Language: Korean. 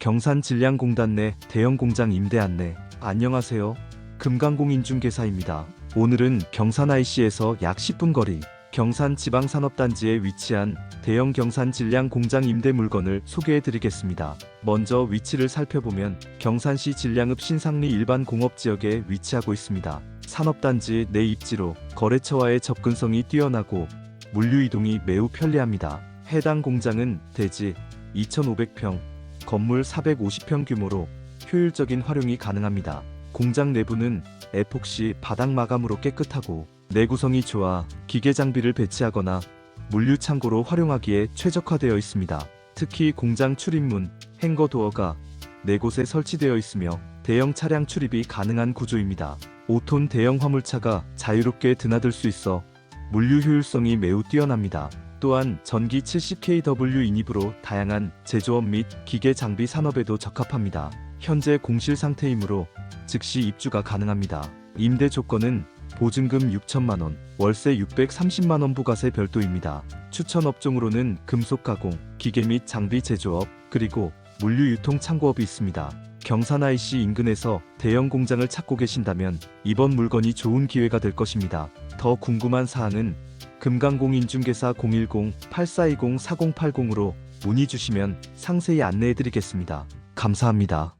경산 질량공단 내 대형 공장 임대 안내. 안녕하세요. 금강공 인중개사입니다. 오늘은 경산 IC에서 약 10분 거리 경산 지방산업단지에 위치한 대형 경산 질량 공장 임대 물건을 소개해 드리겠습니다. 먼저 위치를 살펴보면 경산시 질량읍 신상리 일반 공업 지역에 위치하고 있습니다. 산업단지 내 입지로 거래처와의 접근성이 뛰어나고 물류 이동이 매우 편리합니다. 해당 공장은 대지 2,500평, 건물 450평 규모로 효율적인 활용이 가능합니다. 공장 내부는 에폭시 바닥 마감으로 깨끗하고 내구성이 좋아 기계 장비를 배치하거나 물류 창고로 활용하기에 최적화되어 있습니다. 특히 공장 출입문, 행거 도어가 네 곳에 설치되어 있으며 대형 차량 출입이 가능한 구조입니다. 5톤 대형 화물차가 자유롭게 드나들 수 있어 물류 효율성이 매우 뛰어납니다. 또한 전기 70kW 인입으로 다양한 제조업 및 기계 장비 산업에도 적합합니다. 현재 공실 상태이므로 즉시 입주가 가능합니다. 임대 조건은 보증금 6천만 원, 월세 630만 원 부가세 별도입니다. 추천 업종으로는 금속 가공, 기계 및 장비 제조업, 그리고 물류 유통 창고업이 있습니다. 경산 IC 인근에서 대형 공장을 찾고 계신다면 이번 물건이 좋은 기회가 될 것입니다. 더 궁금한 사항은 금강공 인중개사 010-8420-4080으로 문의 주시면 상세히 안내해 드리겠습니다. 감사합니다.